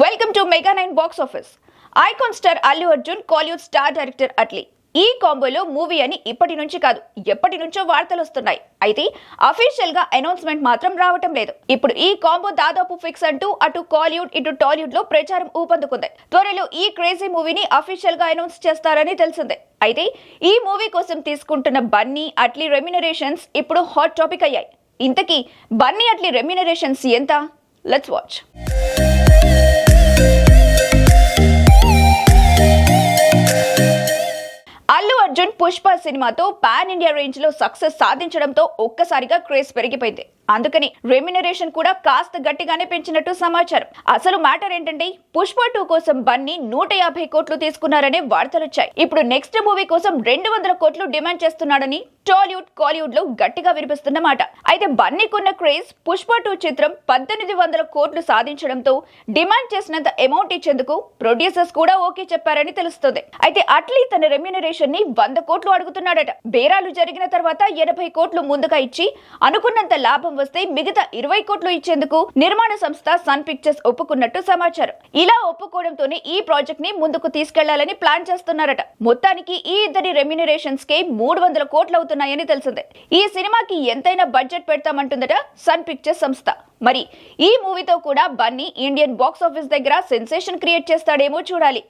Welcome to mega nine box office icon star Allu Arjun Kollywood star director Atlee ఈ కాంబోలో movie అని ఇప్పటి నుంచి కాదు ఎప్పటి నుంచో వార్తలు వస్తున్నాయి. అయితే అఫీషియల్గా అనౌన్స్మెంట్ మాత్రం రావటం లేదు. ఇప్పుడు ఈ కాంబో దాదాపు ఫిక్స్ అంటూ అటు కాలీవుడ్ ఇటు టాలీవుడ్లో ప్రచారం ఊపందుకుంది. త్వరలో ఈ క్రేజీ మూవీని అఫీషియల్గా అనౌన్స్ చేస్తారని తెలిసిందే. అయితే ఈ మూవీ కోసం తీసుకుంటున్న బన్నీ అట్లీ రెమ్యునరేషన్స్ ఇప్పుడు హాట్ టాపిక్ అయ్యాయి. ఇంతకీ బన్నీ అట్లీ రెమ్యునరేషన్స్ ఎంత? లెట్స్ వాచ్ అర్జున్ పుష్ప సినిమాతో పాన్ ఇండియా రేంజ్లో సక్సెస్ సాధించడంతో ఒక్కసారిగా క్రేజ్ పెరిగిపోయింది. అందుకని రెమ్యునరేషన్ కూడా కాస్త గట్టిగానే పెంచినట్టు సమాచారం. అసలు మ్యాటర్ ఏంటంటే పుష్ప టూ కోసం బన్నీ నూట యాభై కోట్లు తీసుకున్నారనే వార్తలొచ్చాయి. ఇప్పుడు నెక్స్ట్ మూవీ కోసం రెండు వందల కోట్లు డిమాండ్ చేస్తున్నాడని టాలీవుడ్ కాలీవుడ్లో గట్టిగా వినిపిస్తున్నమాట అయితే బన్నీకున్న క్రేజ్ పుష్ప టూ చిత్రం పద్దెనిమిది వందల కోట్లు సాధించడంతో డిమాండ్ చేసినంత అమౌంట్ ఇచ్చేందుకు ప్రొడ్యూసర్స్ కూడా ఓకే చెప్పారని తెలుస్తుంది. అయితే అట్లీ తన రెమ్యునరేషన్ని వంద కోట్లు అడుగుతున్నాడట. బేరాలు జరిగిన తర్వాత ఎనభై కోట్లు ముందుగా ఇచ్చి అనుకున్నంత లాభం వస్తే మిగతా ఇరవై కోట్లు ఇచ్చేందుకు నిర్మాణ సంస్థ సన్ పిక్చర్స్ ఒప్పుకున్నట్టు సమాచారం. ఇలా ఒప్పుకోవడంతోనే ఈ ప్రాజెక్ట్ని ముందుకు తీసుకెళ్ళాలని ప్లాన్ చేస్తున్నారట. మొత్తానికి ఈ ఇద్దరి రెమ్యునరేషన్స్ కే మూడు వందల కోట్లు అవుతున్నాయని తెలిసిందే. ఈ సినిమాకి ఎంతైనా బడ్జెట్ పెడతామంటుందట సన్ పిక్చర్స్ సంస్థ. మరి ఈ మూవీతో కూడా బన్నీ ఇండియన్ బాక్స్ ఆఫీస్ దగ్గర సెన్సేషన్ క్రియేట్ చేస్తాడేమో చూడాలి.